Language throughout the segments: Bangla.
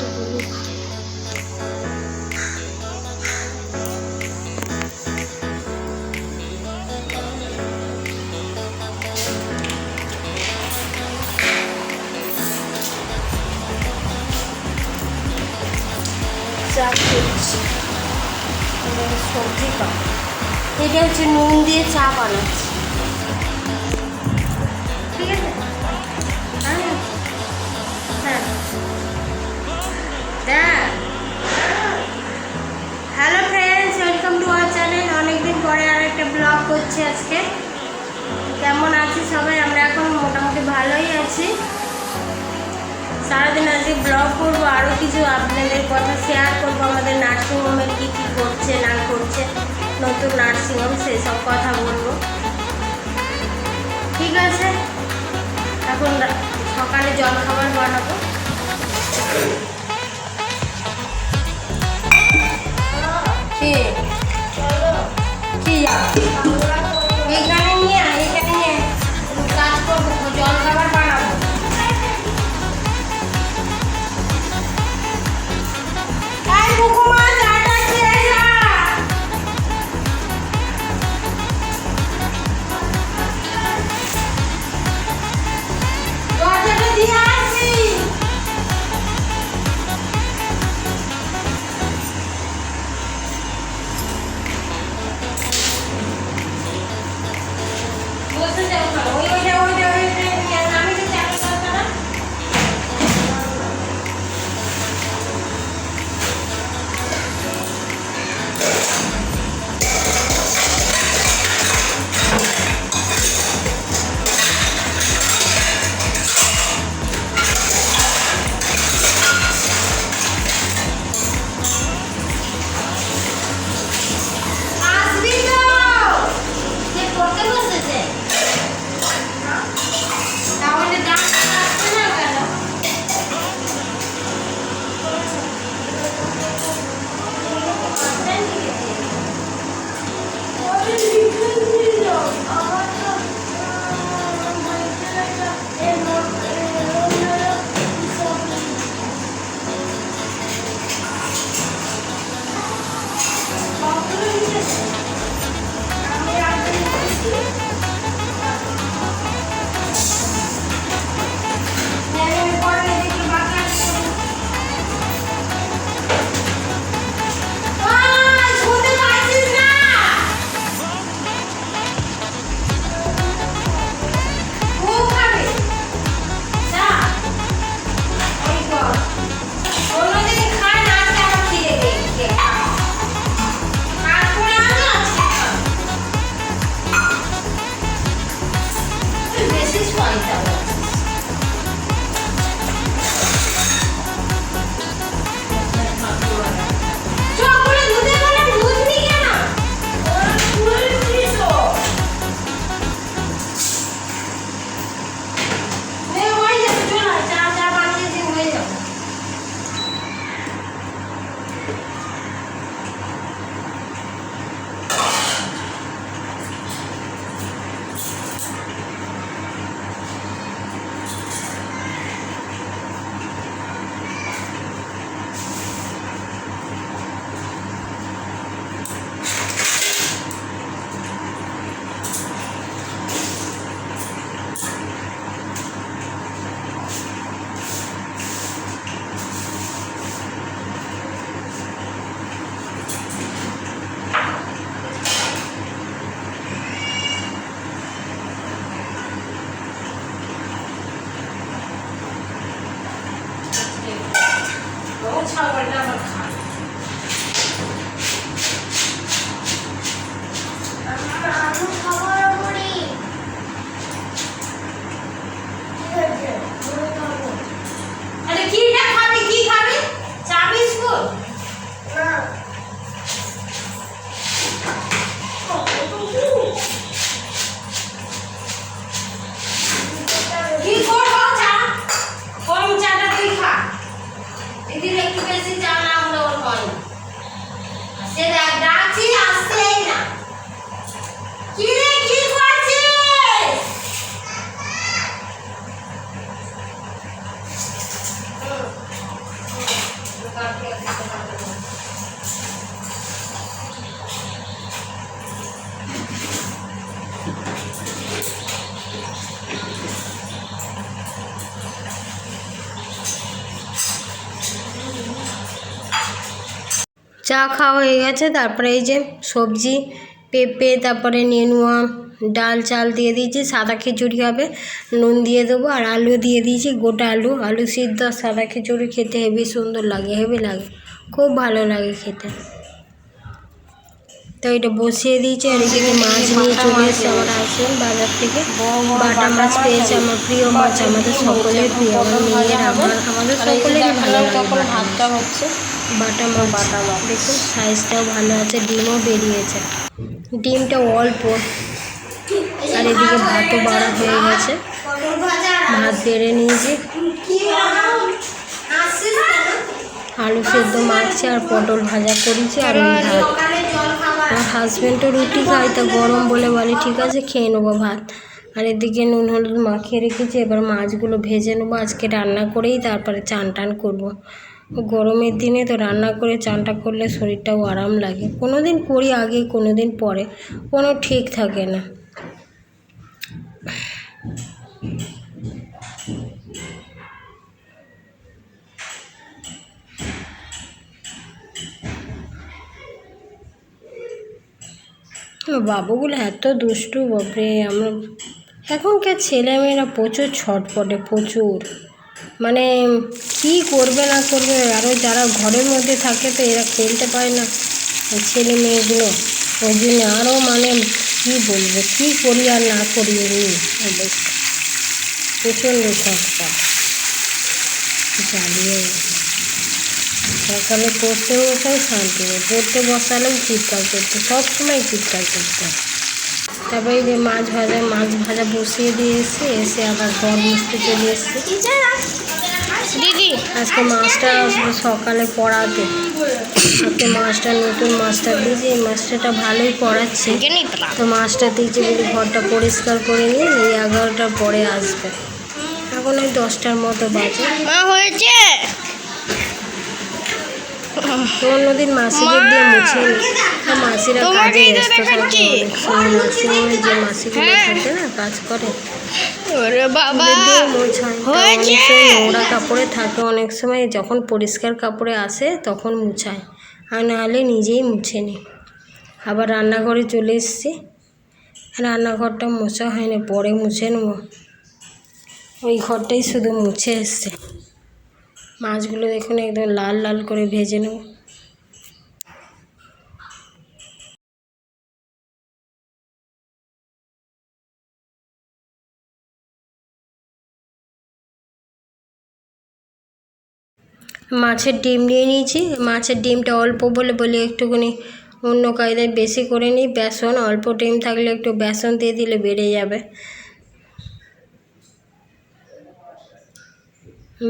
তো বলুক চা এটা সবজি কাপ এটা হচ্ছে নুন দিয়ে চা বানাচ্ছি। করছি আজকে। কেমন আছি সবাই? আমরা এখন মোটামুটি ভালোই আছি। সারাদিন আজকে ব্লগ করব আরও কিছু আপনাদের কথা শেয়ার করব, আমাদের নার্সিংহোমের কী কী করছে, না করছে, নতুন নার্সিংহোম সেই সব কথা বলব। ঠিক আছে? এখন সকালে জল খাবার বানাবো কি কি এইখানে নিয়ে আয়, এইখানে নিয়ে আয়। বেশি শয়তান চা খাওয়া হয়ে গেছে, তারপরে এই যে সবজি, পেঁপে, তারপরে নেনুয়া, ডাল, চাল দিয়ে দিয়েছি, সাদা খিচুড়ি হবে, নুন দিয়ে দেবো আর আলু দিয়ে দিয়েছি, গোটা আলু আলু সিদ্ধ, সাদা খিচুড়ি খেতে হেবি সুন্দর লাগে, হেবি লাগে, খুব ভালো লাগে খেতে। তো এটা বসিয়ে দিয়েছি আর এদিকে মাছ নিয়ে চলে এসেছে। আমার হাসবেন্ড বাজার থেকে। বাটা মাছ পেয়েছে আমার প্রিয় মাছ আমাদের সকলের প্রিয় আমার মেয়ের আমার। আমাদের সকলেরই ভালো। ভাতটা হচ্ছে। বাটা মাছ। বাটা মাছ। দেখুন সাইজটাও ভালো আছে ডিমও বেরিয়েছে। ডিমটা অল্প। আর এদিকে ভাতও বাড়া হয়ে গেছে। ভাত বেড়ে নিয়েছি। আলু সেদ্ধ মারছি আর পটল ভাজা করেছি আর ভাত। আমার হাজব্যান্ডও রুটি খায়, তা গরম বলে বলে, ঠিক আছে, খেয়ে নেব ভাত। আর এদিকে নুন হলুদ মাখিয়ে রেখেছি, এবার মাছগুলো ভেজে নেব, আজকে রান্না করেই তারপরে চান টান করব। গরমের দিনে তো রান্না করে চানটা করলে শরীরটাও আরাম লাগে। কোনো দিন করি আগে কোনো দিন পরে, কোনো ঠিক থাকে না। বাবুগুলো এত দুষ্টু বাপরে, আমরা এখনকার ছেলেমেয়েরা প্রচুর ছটপটে, প্রচুর। মানে কী করবে না করবে আরও যারা ঘরের মধ্যে থাকে তো এরা খেলতে পায় না। ছেলে মেয়েগুলো ওই জন্য আরও মানে কী বলব, কী করি আর না করি এমনি প্রচণ্ড ছটপট। জ্বালিয়ে সকালে পড়তে বসাই শান্তি নেই। পড়তে বসালেও চিৎকার করতে সবসময় চিৎকার করতে তারপরে এই যে মাছ ভাজা মাছ ভাজা বসিয়ে দিয়ে এসে এসে আবার ঘর মুছতে চলে এসছে। দিদি। আজকে মাছটা আসবে সকালে পড়াতে। আজকে মাছটা নতুন মাছটা দিয়েছি এই মাছটা ভালোই পড়াচ্ছে। তো। মাছটা দিয়েছি বলে ঘরটা পরিষ্কার করে নিয়ে এই এগারোটার পরে আসবে। এখন ওই দশটার মতো বাজে। হয়েছে? তো অন্যদিন মাসিদের দিয়ে মুছে নিই মাসিরা কাজে ব্যস্ত থাকে। নার্সিংহোমে যে মাসিগুলো হ্যাঁ। থাকে না কাজ করে। নোংরা কাপড়ে থাকে। অনেক সময় যখন পরিষ্কার কাপড়ে আসে তখন মুছায়। আর নাহলে নিজেই মুছে নিই আবার রান্নাঘরে চলে এসেছি। রান্নাঘরটা মোছা হয়নি পরে মুছে নেব। ওই ঘরটাই শুধু মুছে এসছে। মাছগুলো দেখুন, একদম লাল লাল করে ভেজে নেব। মাছের ডিম নিয়ে নিয়েছি। মাছের ডিমটা অল্প বলে, বলি একটুখানি অন্য কায়দায় বেশি করে নিই। বেসন, অল্প ডিম থাকলে একটু বেসন দিয়ে দিলে বেড়ে যাবে।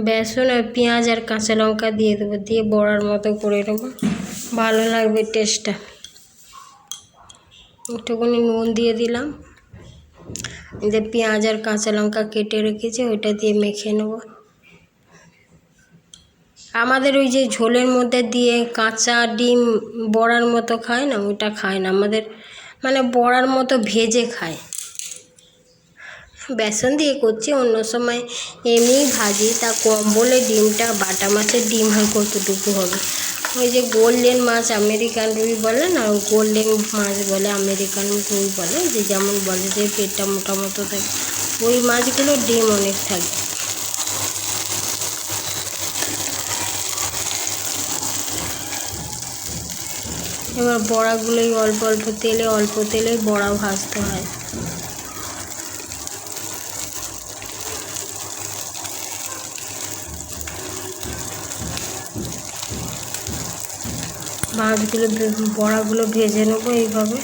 বেসন আর পেঁয়াজ আর কাঁচা লঙ্কা দিয়ে দেবো, দিয়ে বড়ার মতো করে নেব। ভালো লাগবে টেস্টটা একটুখানি নুন দিয়ে দিলাম। যে পেঁয়াজ আর কাঁচা লঙ্কা কেটে রেখেছি, ওইটা দিয়ে মেখে নেব। আমাদের ওই যে ঝোলের মধ্যে দিয়ে কাঁচা ডিম বড়ার মতো খায় না, ওইটা খায় না। আমাদের মানে বড়ার মতো ভেজে খায়। বেসন দিয়ে করছি, অন্য সময় এমনিই ভাজি, তা কম বলে ডিমটা, বাটা মাছের ডিম হয় কতটুকু হবে? ওই যে গোল্ডেন মাছ আমেরিকান রুই বলে না গোল্ডেন মাছ বলে, আমেরিকান রুই বলে, যে যেমন বলে যে পেটটা মোটা মতো থাকে, ওই মাছগুলোর ডিম অনেক থাকে। এবার বড়াগুলোই অল্প অল্প তেলে অল্প তেলে বড়া ভাজতে হয়। মাছগুলো বড়াগুলো ভেজে নেব এইভাবে।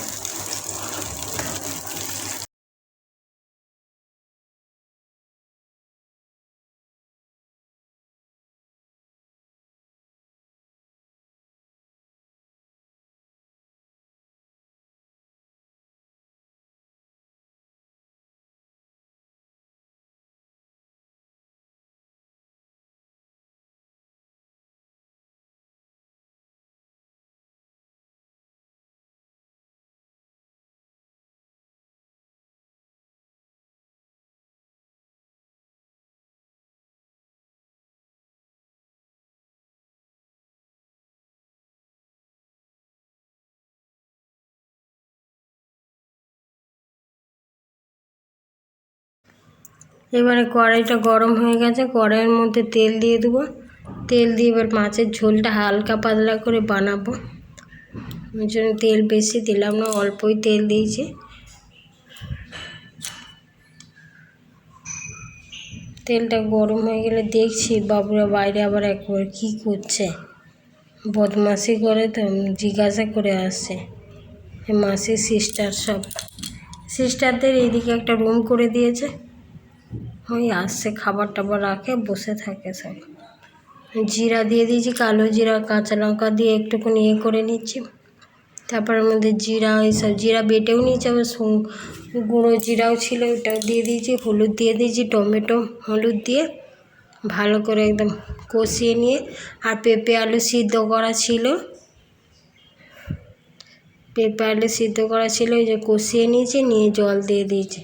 এবারে কড়াইটা গরম হয়ে গেছে, কড়াইয়ের মধ্যে তেল দিয়ে দেবো। তেল দিয়ে এবার মাছের ঝোলটা হালকা পাতলা করে বানাবো। ওই জন্য তেল বেশি দিলাম না, অল্পই তেল দিয়েছি। তেলটা গরম হয়ে গেলে দেখছি বাবুরা বাইরে আবার একবার কী করছে। বদমাসি করে তো, জিজ্ঞাসা করে আসছে। মাসি সিস্টার সব। সিস্টারদের এইদিকে একটা রুম করে দিয়েছে। ওই আসছে খাবার টাবার রাখে, বসে থাকে সব। জিরা দিয়ে দিয়েছি, কালো জিরা, কাঁচা লঙ্কা দিয়ে একটুখানি ইয়ে করে নিচ্ছি। তারপর ওর মধ্যে জিরা এইসব জিরা বেটেও নিয়েছি, আবার গুঁড়ো জিরাও ছিল ওটাও দিয়ে দিয়েছি, হলুদ দিয়ে দিয়েছি, টমেটো, হলুদ দিয়ে ভালো করে একদম কষিয়ে নিয়ে, আর পেঁপে আলু সিদ্ধ করা ছিল। পেঁপে আলু সিদ্ধ করা ছিল, ওই যে কষিয়ে নিয়েছি, নিয়ে জল দিয়ে দিয়েছি।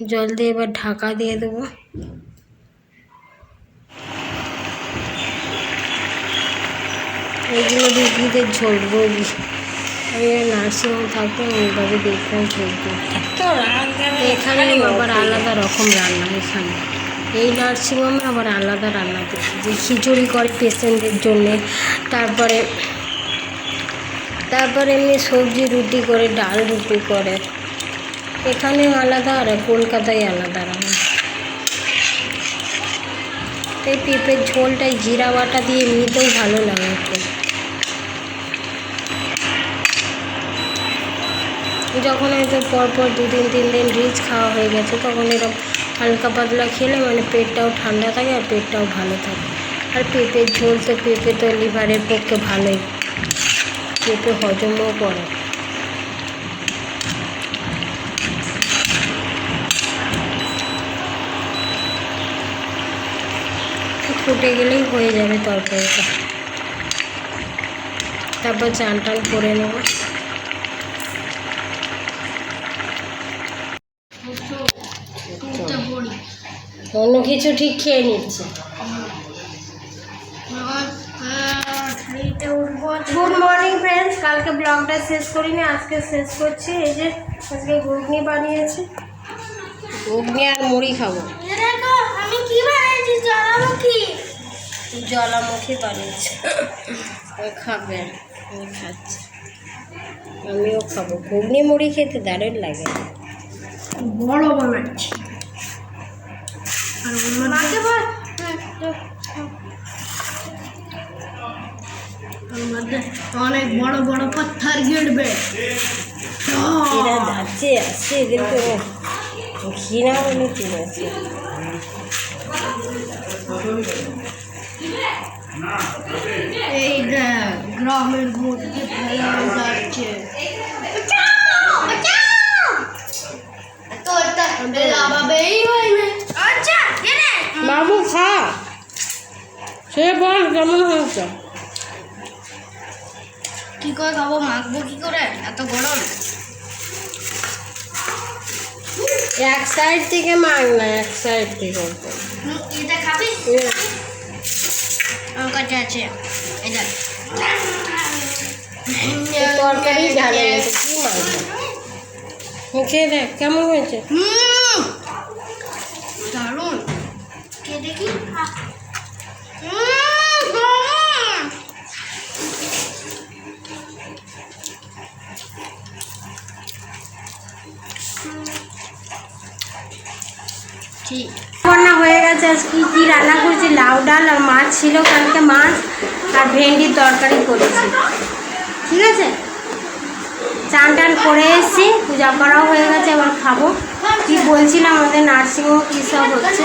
জল দিয়ে এবার ঢাকা দিয়ে দেবো। এইগুলো রুগীদের ঝোল রোগী আমি নার্সিংহোম থাকতাম ওইভাবে দেখতাম ঝোল এখানে আবার আলাদা রকম রান্না এখানে। এই নার্সিংহোমে আবার আলাদা রান্না করছে যে খিচুড়ি করে পেশেন্টদের জন্যে তারপরে তারপরে এমনি সবজি রুটি করে ডাল রুটি করে। এখানে আলাদা আর কলকাতায় আলাদা রান্না এই পেঁপের ঝোলটাই জিরা বাটা দিয়ে এমনিতেও ভালো লাগে যখন হয়তো পরপর দু দিন তিন দিন রিচ খাওয়া হয়ে গেছে, তখন এরকম হালকা পাতলা খেলে মানে পেটটাও ঠান্ডা থাকে আর পেটটাও ভালো থাকে। আর পেঁপের ঝোল তো, পেঁপে তো লিভারের পক্ষে ভালোই। পেঁপে হজমও করে। ফুটে গেলেই হয়ে যাবে তরকারিটা। তারপর চান টান করে নেব। অন্য কিছু ঠিক খেয়ে নিচ্ছে। গুড মর্নিং ফ্রেন্ডস কালকে ব্লগটা শেষ করিনি, আজকে শেষ করছি। এই যে, আজকে ঘুগনি বানিয়েছি। ঘুগনি আর মুড়ি খাব। জলামুখী। জলামুখী বানিয়েছি। ওই খাবে আমি খাচ্ছি। আমিও খাব। ঘুগনি মুড়ি খেতে দারুণ লাগে। বড় বানাচ্ছি। আর মাকে বল অনেক বড় বড় পাথর গিরবে এরা যাচ্ছে আসছে এদেরকে ঘৃণা ঠিক আছে এই গ্রামের মধ্যে ফেলানো যাচ্ছে। আচ্ছা বাবু খা। সে বল কেমন হয়েছে? কি করে খাব মাখবো কি করে? এত গরম? এক সাইড থেকে মাগ না এক সাইড থেকে। এটা খাবি? আমার কাছে আছে। এই তরকারি ঝালে গেছে কি মাগ? খেয়ে দেখ কেমন হয়েছে হুম দারুণ কে দেখি হুম, গরম। ঠিক রান্না হয়ে গেছে, আজ কি রান্না করেছি? লাউ ডাল আর মাছ ছিল, কালকে মাছ আর ভেন্ডির তরকারি করেছি। ঠিক আছে? চান টান করে এসেছি, পূজা করাও হয়ে গেছে, এবার খাব। কি বলছিলাম আমাদের নার্সিংহোম কী সব হচ্ছে?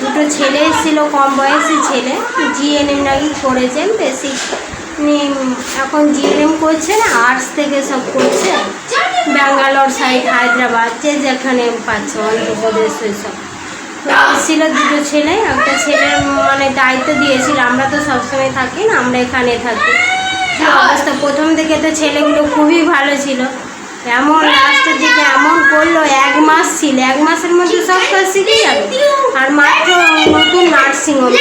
দুটো ছেলে এসেছিল, কম বয়সী ছেলে জিএনএম নাকি করেছেন বেশি এখন জিএনএম করছে না আর্টস থেকে সব করছে। ব্যাঙ্গালোর সাইড হায়দ্রাবাদ, যে যেখানে পাচ্ছে, অন্ধ্রপ্রদেশ, ওইসব। ছিল দুটো ছেলে, একটা ছেলের মানে দায়িত্ব দিয়েছিল, আমরা তো সবসময় থাকি না, আমরা এখানে থাকি। অবস্থা। প্রথম থেকে তো ছেলেগুলো খুবই ভালো ছিল। এমন লাস্টের দিকে এমন করল, এক মাস ছিল। এক মাসের মধ্যে সব কাজ শিখে যাবে। আর মাত্র নতুন নার্সিং হোম।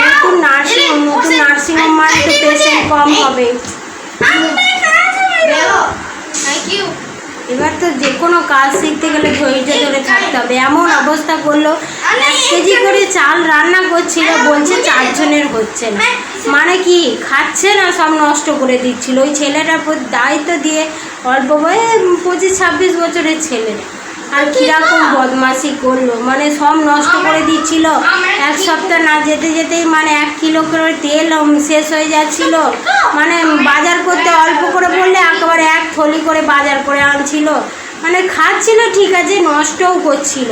নতুন নার্সিং হোম নতুন নার্সিং হোম মানে তো পেশেন্ট কম হবে। এবার তো যে কোনো কাজ শিখতে গেলে ধৈর্য ধরে থাকতে হবে। এমন অবস্থা করল, এক কেজি করে চাল রান্না করছিল, বলছে চারজনের হচ্ছে না। মানে কি, খাচ্ছে না, সব নষ্ট করে দিচ্ছিল। ওই ছেলেটার দায়িত্ব দিয়ে অল্প বয়ে পঁচিশ, ছাব্বিশ বছরের ছেলেটা আর কীরকম বদমাশি করল? মানে সব নষ্ট করে দিচ্ছিল। এক সপ্তাহ না যেতে যেতেই মানে এক কিলো করে তেল শেষ হয়ে যাচ্ছিল। মানে বাজার করতে অল্প করে বললে একেবারে এক থলি করে বাজার করে আনছিল। মানে খাচ্ছিল ঠিক আছে নষ্টও করছিল।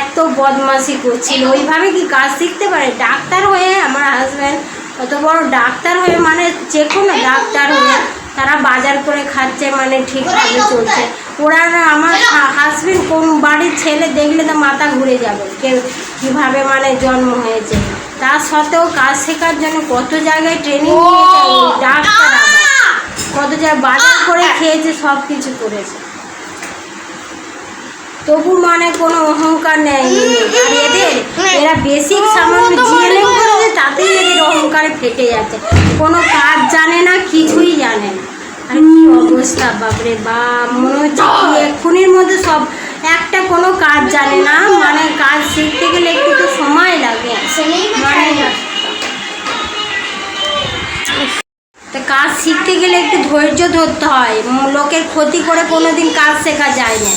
এত বদমাশি করছিল। ওইভাবে কি কাজ শিখতে পারে? ডাক্তার হয়ে আমার হাজব্যান্ড অত বড় ডাক্তার হয়ে মানে যে কোনো ডাক্তার হয়ে তারা বাজার করে খাচ্ছে মানে ঠিকভাবে চলছে। ওরা আমার হাজবেন্ড কোন বাড়ির ছেলে দেখলে তো মাথা ঘুরে যাবে কেউ কীভাবে মানে জন্ম হয়েছে তা সত্ত্বেও কাজ শেখার জন্য কত জায়গায় ট্রেনিং ডাক্তার কত জায়গায় বাজার করে খেয়েছে সব কিছু করেছে তবু মানে কোনো অহংকার নেই আর এদের এরা বেসিক সামান্য জিএলএম করেছে তাতেই এদের অহংকারে ফেটে যাচ্ছে কোনো কাজ জানে না কিছুই জানে না আর কি অবস্থা বাপরে বাপ। মনে হচ্ছে কি এক্ষুনির মধ্যে সব একটা কোনো কাজ জানে না মানে কাজ শিখতে গেলে একটু তো সময় লাগে। মানে তা কাজ শিখতে গেলে একটু ধৈর্য ধরতে হয়। লোকের ক্ষতি করে কোনো দিন কাজ শেখা যায় না।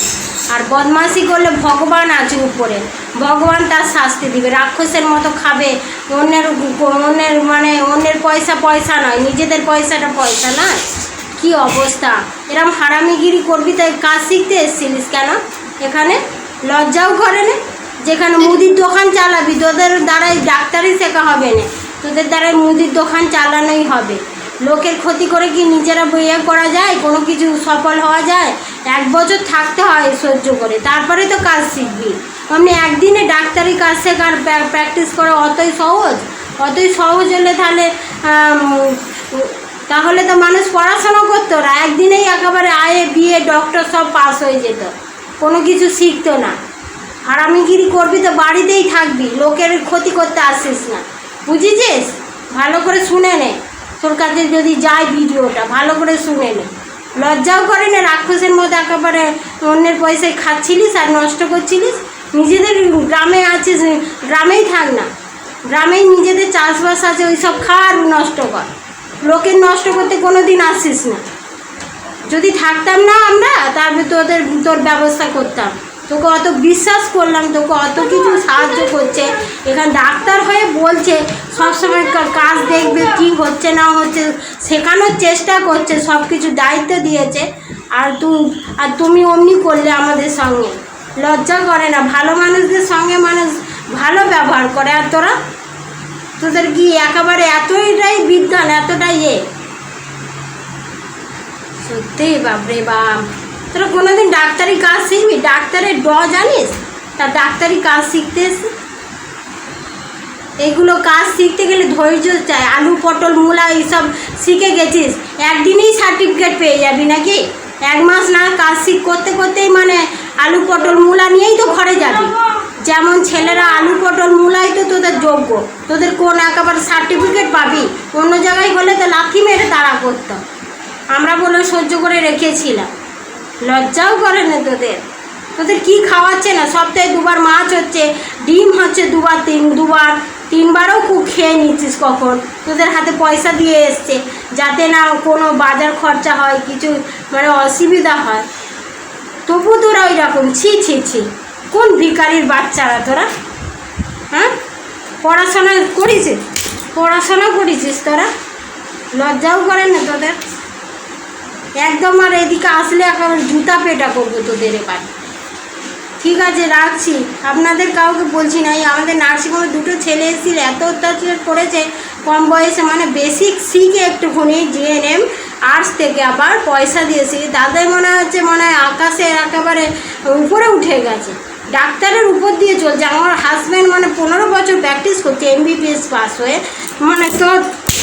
আর বদমাশি করলে ভগবান আছে উপরে। ভগবান তার শাস্তি দিবে। রাক্ষসের মতো খাবে। অন্যের অন্যের মানে অন্যের পয়সা পয়সা নয় নিজেদের পয়সাটা পয়সা নয়। কি অবস্থা? এরম হারামিগিরি করবি তাই কাজ শিখতে এসেছিলিস কেন? এখানে লজ্জাও করে না। যেখানে মুদির দোকান চালাবি তোদের দ্বারাই ডাক্তারই শেখা হবে না। তোদের দ্বারাই মুদির দোকান চালানোই হবে। লোকের ক্ষতি করে কি নিজেরা ইয়ে করা যায়? কোনো কিছু সফল হওয়া যায়? এক বছর থাকতে হয় সহ্য করে। তারপরে তো কাজ শিখবি। আপনি একদিনে ডাক্তারি কাজ শেখার প্র্যাকটিস করা অতই সহজ? অতই সহজ হলে তাহলে আম, তাহলে তো মানুষ পড়াশোনা করতো না। একদিনেই একেবারে আয়ে, বিয়ে ডক্টর সব পাস হয়ে যেত। কোনো কিছু শিখতো না। হারামিগিরি করবি তো বাড়িতেই থাকবি, লোকের ক্ষতি করতে আসিস না। বুঝেছিস? ভালো করে শুনে নে। তোর কাছে যদি যায় ভিডিওটা, ভালো করে শুনে নে। লজ্জাও করে না রাক্ষসের মধ্যে একেবারে অন্যের পয়সায় খাচ্ছিলিস আর নষ্ট করছিলিস? নিজেদের গ্রামে আছিস, গ্রামেই থাক না। গ্রামেই নিজেদের চাষবাস আছে ওই সব খা আর নষ্ট কর। লোকের নষ্ট করতে কোনো দিন আসিস না। যদি থাকতাম না আমরা তারপরে তোদের, তোর ব্যবস্থা করতাম। তোকে অত বিশ্বাস করলাম, তোকে অত কিছু সাহায্য করছে। এখানে ডাক্তার হয়ে বলছে, সবসময় কাজ দেখবে কি হচ্ছে, না হচ্ছে, শেখানোর চেষ্টা করছে সব কিছু দায়িত্ব দিয়েছে। আর তুই আর তুমি অমনি করলে আমাদের সঙ্গে। লজ্জা করে না, ভালো মানুষদের সঙ্গে মানুষ ভালো ব্যবহার করে। আর তোরা তোদের কি একেবারে এতটাই বিজ্ঞান, এতটাই এ? সত্যি, বাপরে বাপ। তোরা কোনোদিন ডাক্তারি কাজ শিখবি? ডাক্তারের ড জানিস? তা ডাক্তারি কাজ শিখতে এসে? এগুলো কাজ শিখতে গেলে ধৈর্য চাই। আলু, পটল, মূলা, এইসব শিখে গেছিস? একদিনেই সার্টিফিকেট পেয়ে যাবি নাকি? এক মাস না, কাজ শিখ করতে, করতেই মানে আলু, পটল, মূলা নিয়েই তো ঘরে যাবি। যেমন ছেলেরা আলু পটল মূলাই তো তোদের যোগ্য। তোদের কোন একেবারে সার্টিফিকেট পাবি? অন্য জায়গায় হলে তো লাথি মেরে তারা করতাম আমরা বলে সহ্য করে রেখেছিলাম। লজ্জাও করে না তোদের। তোদের কি খাওয়াচ্ছে না? সপ্তাহে দুবার মাছ হচ্ছে, ডিম হচ্ছে দুবার, তিন দুবার, তিনবারও খুব খেয়ে নিচ্ছিস কখন? তোদের হাতে পয়সা দিয়ে এসছে। যাতে না কোনো বাজার খরচা হয়, কিছু মানে অসুবিধা হয়। তবু তোরা ওই রকম ছি ছি ছি। কোন ভিকারির বাচ্চারা তোরা? হ্যাঁ? পড়াশোনা করেছিস? পড়াশোনা করেছিস তোরা? লজ্জাও করে না তোদের? একদম আর এদিকে আসলে এখন জুতা পেটা করব তোদের এবার। ঠিক আছে, রাখছি। আপনাদের কাউকে বলছি না, এই আমাদের নার্সিংহোমে দুটো ছেলে এসেছিল, এত অত্যাচার করেছে, কম বয়সে মানে বেসিক শিখে একটুখানি জিএনএম আর্টস থেকে আবার পয়সা দিয়েছি। তাদের মনে হচ্ছে মনে হয় আকাশে একেবারে উপরে উঠে গেছে। ডাক্তারের উপর দিয়ে চলছে। আমার হাজব্যান্ড মানে পনেরো বছর প্র্যাকটিস করছে এমবিবিএস পাস হয়ে। মানে তো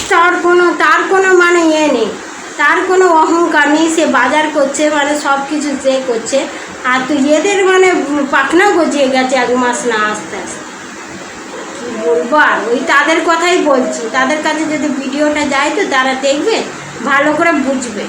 তার কোনো তার কোনো মানে ইয়ে নেই। তার কোনো অহংকার নেই, সে বাজার করছে মানে সব কিছু সে করছে। আর তো এদের মানে পাখনা গজিয়ে গেছে এক মাস না, আস্তে আস্তে। কী বলব আর? ওই তাদের কথাই বলছি। তাদের কাছে যদি ভিডিওটা যায় তো তারা দেখবে, ভালো করে বুঝবে।